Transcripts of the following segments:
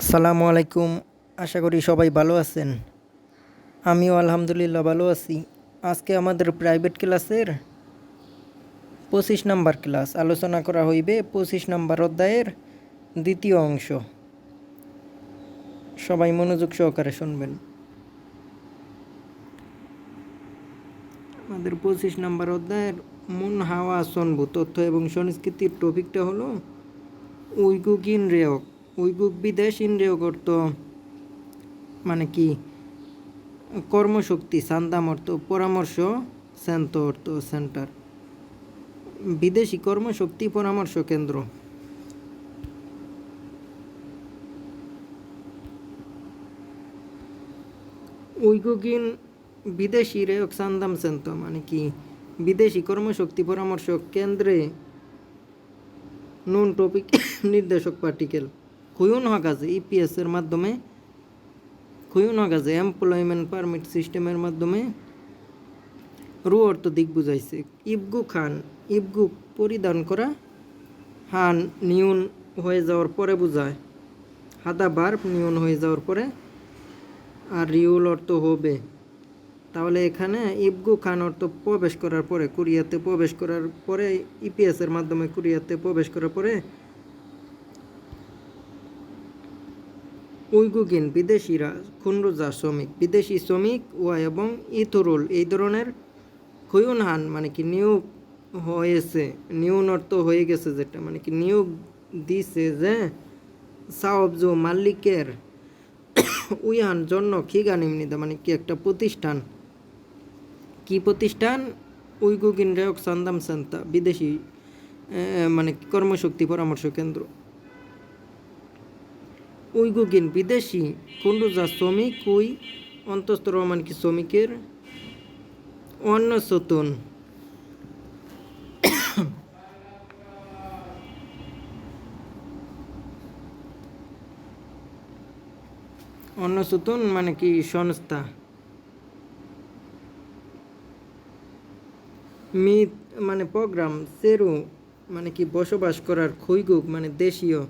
আসসালামু আলাইকুম। আশা করি সবাই ভালো আছেন। আমিও আলহামদুলিল্লাহ ভালো আছি। আজকে আমাদের প্রাইভেট ক্লাসের পঁচিশ নাম্বার ক্লাস আলোচনা করা হইবে পঁচিশ নাম্বার অধ্যায়ের দ্বিতীয় অংশ। সবাই মনোযোগ সহকারে শুনবেন। আমাদের পঁচিশ নাম্বার অধ্যায়ের মন, হাওয়া সনবু তথ্য এবং সংস্কৃতির টপিকটা হলো উইগুক ইনরেয়ক উইগুক বিদেশ ইনরেয়ক অর্থ মানে কি, কর্মশক্তি, সান্দাম অর্থ, পরামর্শ, শান্ত অর্থ সেন্টার বিদেশি কর্মশক্তি, পরামর্শ কেন্দ্র। উইগুগিন বিদেশি রেয়ক সান্দাম সেন্ত মানে কি, বিদেশি কর্মশক্তি, পরামর্শ কেন্দ্রে নুন টপিক নির্দেশক পার্টিকেল খুয়ুন হকাজে ইপিএস এর মাধ্যমে। খুয়ুন আছে এমপ্লয়মেন্ট পারমিট সিস্টেমের মাধ্যমে। রু অর্থ দিক বুঝাইছে, ইবগু খান, ইবগু পরিধান করা, হান নিউন হয়ে যাওয়ার পরে বুঝায়। হাদা বার্ব নিউন হয়ে যাওয়ার পরে, আর রিউল অর্থ হবে। তাহলে এখানে ইবগু খান অর্থ প্রবেশ করার পরে, কোরিয়াতে প্রবেশ করার পরে ইপিএসের মাধ্যমে কোরিয়াতে প্রবেশ করার পরে উইগুগিন, বিদেশিরা খুনরুজা শ্রমিক, বিদেশি শ্রমিক ওয়া এবং ইথরুল এই ধরনের খুয়ুন হান মানে কি নিয়োগ হয়েছে নিউন অর্থ হয়ে গেছে যেটা মানে কি নিয়োগ দিছে যে সাওবজো মাল্লিকের উইহান জন্য খিগা নিম্নিদা মানে কি একটা প্রতিষ্ঠান। কি প্রতিষ্ঠান? উইগুগিন রেয়ক সান্দাম সান্তা বিদেশি মানে কর্মশক্তি পরামর্শ কেন্দ্র। উইগুগিন বিদেশি, কুন্ডুজা শ্রমিক উই অন্তস্তর মানে কি শ্রমিকের? অন্য সতুন। অন্য সতুন মানে কি সংস্থা? মিত মানে প্রোগ্রাম, সেরু মানে কি বসবাস করার খৈগুক মানে দেশীয়।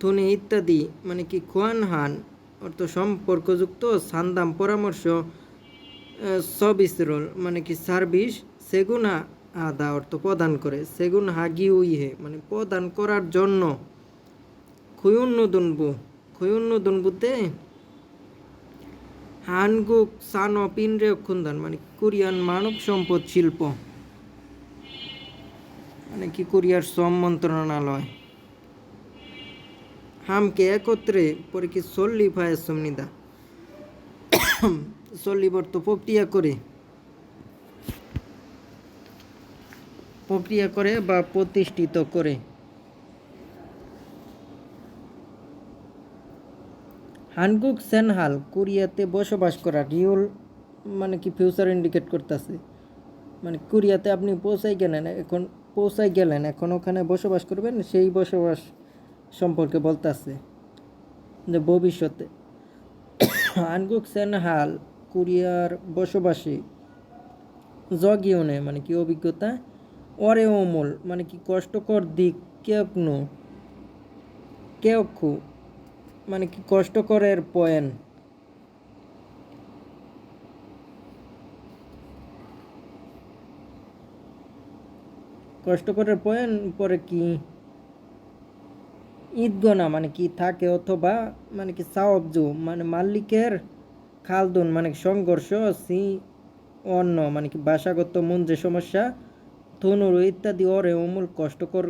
ধনী ইত্যাদি মানে কি খোয়ান হান, অর্থ সম্পর্কযুক্ত, সান্দাম পরামর্শ সবিসরল মানে কি সার্ভিস সেগুনা আদা অর্থ প্রদান করে, সেগুন হাগি উইহে মানে প্রদান করার জন্য। খুয়ুন্ন দুনবু খুয়ুন্ন দুনবুতে হানগুক সান ইন্দ্রিয় খুন্দান মানে কোরিয়ান মানব সম্পদ শিল্প মানে কি কোরিয়ার শ্রম মন্ত্রণালয়। হামকে একত্রে পরে কি সল্লি ফায়ার সমনিদা সল্লি বর্ত প্রক্রিয়া করে। প্রক্রিয়া করে বা প্রতিষ্ঠিত করে। হানগুক সেনহাল কোরিয়াতে বসবাস করা রিওল মানে কি ফিউচার ইন্ডিকেট করতেছে। মানে কোরিয়াতে আপনি পৌঁছাই গেলেন, এখন পৌঁছাই গেলেন, এখন ওখানে বসবাস করবেন, সেই বসবাস সম্পর্কে বলতেছে যে ভবিষ্যতে হানগুক সেনহাল কোরিয়ার বসবাসী জগিওনে মানে কি অভিজ্ঞতা? অরে অমল মানে কি কষ্টকর দিক কেউকনো কেউকু মানে কি কষ্টকরের পয়েন্ট? কষ্টকরের পয়েন পরে কি? ঈদগনা মানে কি? থাকে অথবা মানে কি সাওয়াবজু মানে মাল্লিকের খালদুন মানে সংঘর্ষ, সি অন্য মানে কি ভাষাগত মন যে সমস্যা থনুরু ইত্যাদি অরে অমূল কষ্টকর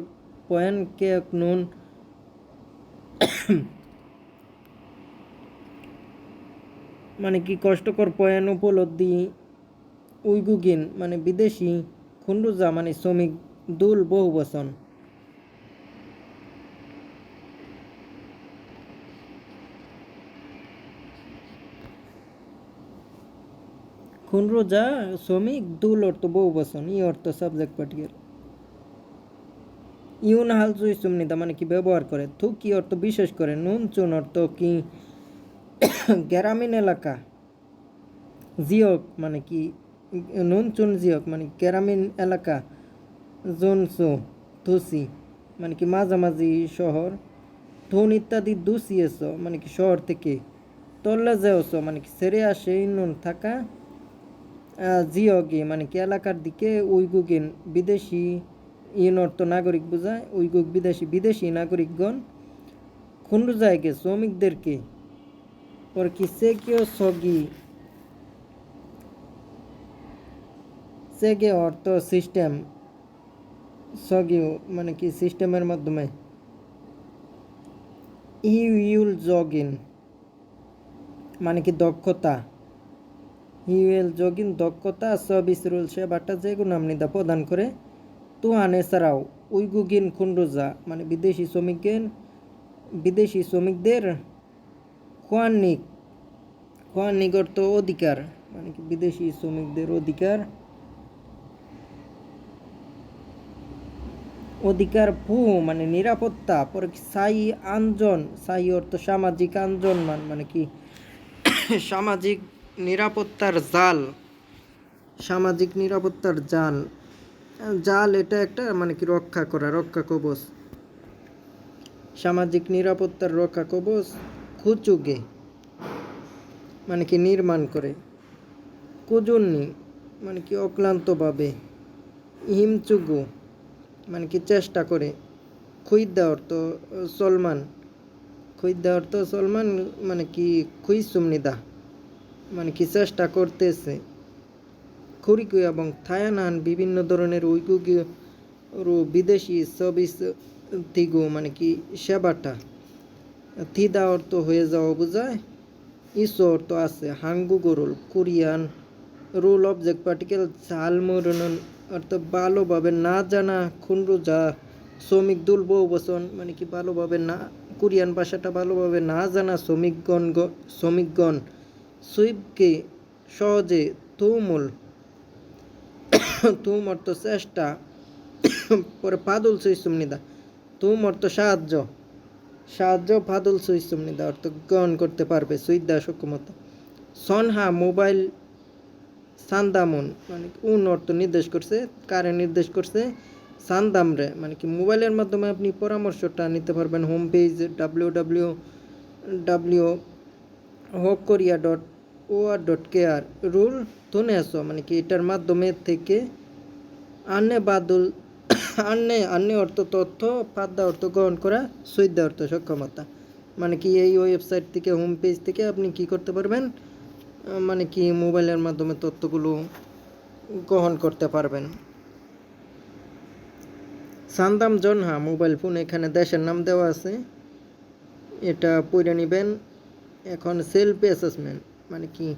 পয়েন্ট, কে নুন। মানে কি কষ্টকর পয়েন্ট উপলব্ধি, উইগুগিন মানে বিদেশি খুন্ডুজা মানে শ্রমিক, দুল বহু বচন খুনরোজা শ্রমিক, দুল অর্থ বহু বচন, ই অর্থ সাবজেক্ট পার্টিকেল ইউন হাল জুই সুমনিদা মানে কি ব্যবহার করে? থু কি অর্থ বিশেষ করে? নুন, চুন অর্থ কি? গ্রামীণ এলাকা। জিয়ক মানে কি? নুন, চুন জিয়ক মানে গ্রামীণ এলাকা। জোনসু থুসি মানে কি? মাঝামাঝি শহর। থুন ইত্যাদি দুসিয়েছ মানে কি? শহর থেকে। তল্লা যেওছ মানে কি? সেরে আসে নুন থাকা। জিওগে মানে কি এলাকার দিকে উইগুগিন বিদেশি ইন অর্থ নাগরিক বোঝায়, উইগুগ বিদেশি বিদেশি নাগরিকগণ খুন্ডু জায়গে শ্রমিকদেরকে পর কি সে কেউ সগি, সেগে অর্থ সিস্টেম, সগি মানে কি সিস্টেমের মাধ্যমে। ইউল জগিন মানে কি দক্ষতা। ইউএল জগিন দক্ষতা সার্ভিস রুল সেবাটা যে কোনো আমনিদা প্রদান করে। তু আনে ছাড়াও উইগুগিন খুন্ডুজা মানে বিদেশি শ্রমিকের, বিদেশি শ্রমিকদের কোয়ানিক কোয়ানিক অর্থ অধিকার মানে কি বিদেশি শ্রমিকদের অধিকার অধিকার ভূ মানে নিরাপত্তা, পরে সাই আঞ্জন, সাই অর্থ সামাজিক আঞ্জন মান মানে কি সামাজিক নিরাপত্তার জাল, সামাজিক নিরাপত্তার জাল। জাল এটা একটা মানে কি রক্ষা করা, রক্ষা কবচ। সামাজিক নিরাপত্তার রক্ষা কবচ খুচুগে মানে কি নির্মাণ করে। কুজুন্নি মানে কি অক্লান্তভাবে হিমচুগু মানে কি চেষ্টা করে। খুইদ্দা অর্থ সলমান, খুইদ্দা অর্থ সলমান মানে কি খুই সুমনিদা মানে কি চেষ্টা করতেছে? খুরিকু এবং থায়ানান বিভিন্ন ধরনের উইকুগি বিদেশি সবিস থিগু মানে কি সেবাটা। থিদা অর্থ হয়ে যাওয়া বোঝায়, ইসো অর্থ আছে হাঙ্গু গরুল, কোরিয়ান রুল অবজেক্ট পার্টিকেল, ঝালমরুনন অর্থ ভালোভাবে না জানা খুন্ডু যা শ্রমিক বচন মানে কি ভালোভাবে না, কোরিয়ান ভাষাটা ভালোভাবে না জানা শ্রমিকগণ শ্রমিকগণ সুইপকে সহজে তুমুল তুম অর্থ চেষ্টা পরে পাদুল সুইসুমনিদা তুম অর্থ সাহায্য সাহায্য পাদুল সুইসুমনিদা অর্থ গ্রহণ করতে পারবে সুইদা সক্ষমতা। সনহা মোবাইল সান্দামুন মানে উন অর্থ নির্দেশ করছে, কারে নির্দেশ করছে? সান্দামরে মানে কি মোবাইলের মাধ্যমে আপনি পরামর্শটা নিতে পারবেন, home page W W W হক Korea dot O R dot K R rule তুনে আসো মানে কি এটার মাধ্যমে থেকে আন্নে বাদুল আন্নে আন্নে অর্থ তথ্য, পাদ্দা অর্থ গ্রহণ করা সৈদ্যা অর্থ সক্ষমতা। মানে কি এই ওয়েবসাইট থেকে, হোম পেজ থেকে আপনি কি করতে পারবেন? মানে কি মোবাইলের মাধ্যমে তথ্যগুলো গ্রহণ করতে পারবেন। সান্দাম জনহা মোবাইল ফোন, এখানে দেশের নাম দেওয়া আছে। এটা পড়ে নেবেন। এখন সেলফ অ্যাসেসমেন্ট মানে কি?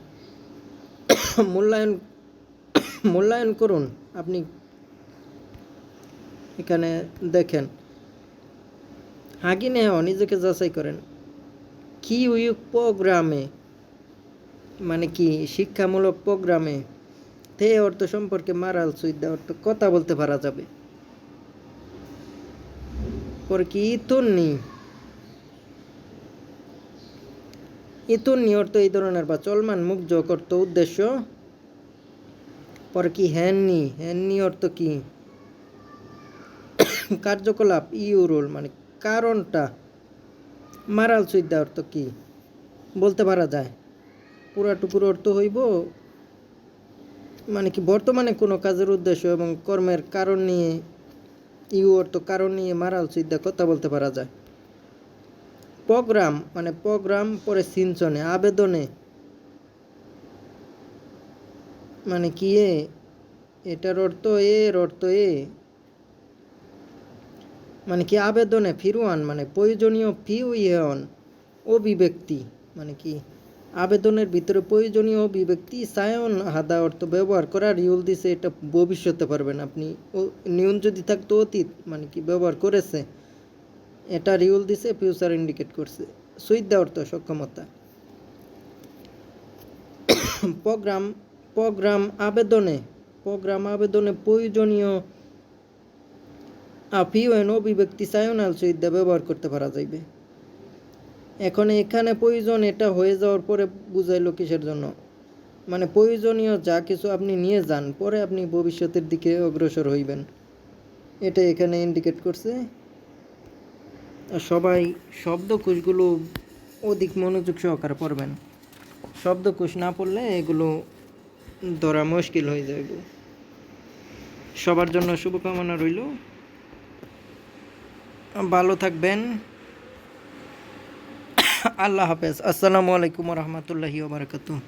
মূল্যায়ন মূল্যায়ন করুন। আপনি এখানে দেখেন, হাগিনে নিজেকে যাচাই করেন। কি উইক প্রোগ্রামে মানে কি শিক্ষামূলক প্রোগ্রামে তে অর্থ সম্পর্কে মারাল সুইদা অর্থ কথা বলতে পারা যাবে। পর কি ইতুন্নি ইতুন্নি অর্থ এই ধরনের বা চলমান মুখ যোগ অর্থ উদ্দেশ্য? পরে কি হ্যাননি হ্যাননি অর্থ কি? কার্যকলাপ ইউরোল মানে কারণটা। মারাল সুইদা অর্থ কি? বলতে পারা যায়। পুরাটুকুর অর্থ হইব মানে কি বর্তমানে কোনো কাজের উদ্দেশ্য এবং কর্মের কারণ নিয়ে, ইউ অর্থ কারণ নিয়ে মারাল সিদ্ধা কথা বলতে পারা যায়। প্রোগ্রাম মানে প্রোগ্রাম পরে সিঞ্চনে আবেদনে। মানে কি এ? এটার অর্থ এর অর্থ এ। মানে কি আবেদনে ফিরুয়ান মানে প্রয়োজনীয় ফিউইয়ন, অভিব্যক্তি মানে কি? আবেদনের ভিতরে প্রয়োজনীয় অভিব্যক্তি, সায়ন হাদা অর্থ ব্যবহার করা, রিউল দিছে, এটা ভবিষ্যতে পারবেন আপনি। ও নিয়ন যদি থাকতো অতীত মানে কি ব্যবহার করেছে এটা রিউল দিছে ফিউচার ইন্ডিকেট করছে। সুইদ্যা অর্থ সক্ষমতা। প্রোগ্রাম প্রোগ্রাম আবেদনে প্রোগ্রাম আবেদনে প্রয়োজনীয় আফিওয়েন অভিব্যক্তি সায়নাল সুইদ্যা ব্যবহার করতে পারা যাইবে। এখন এখানে প্রয়োজন এটা হয়ে যাওয়ার পরে বুঝাইলো কিসের জন্য? মানে প্রয়োজনীয় যা কিছু আপনি নিয়ে যান, পরে আপনি ভবিষ্যতের দিকে অগ্রসর হইবেন। এটা এখানে ইন্ডিকেট করছে। সবাই শব্দকোষগুলো অধিক মনোযোগ সহকারে পড়বেন। শব্দকোষ না পড়লে এগুলো ধরা মুশকিল হয়ে যাবে সবার জন্য শুভকামনা রইল। ভালো থাকবেন। আল্লাহ হাফেজ। আসসালামু আলাইকুম রহমতুল্লাহি বারকাতুহ।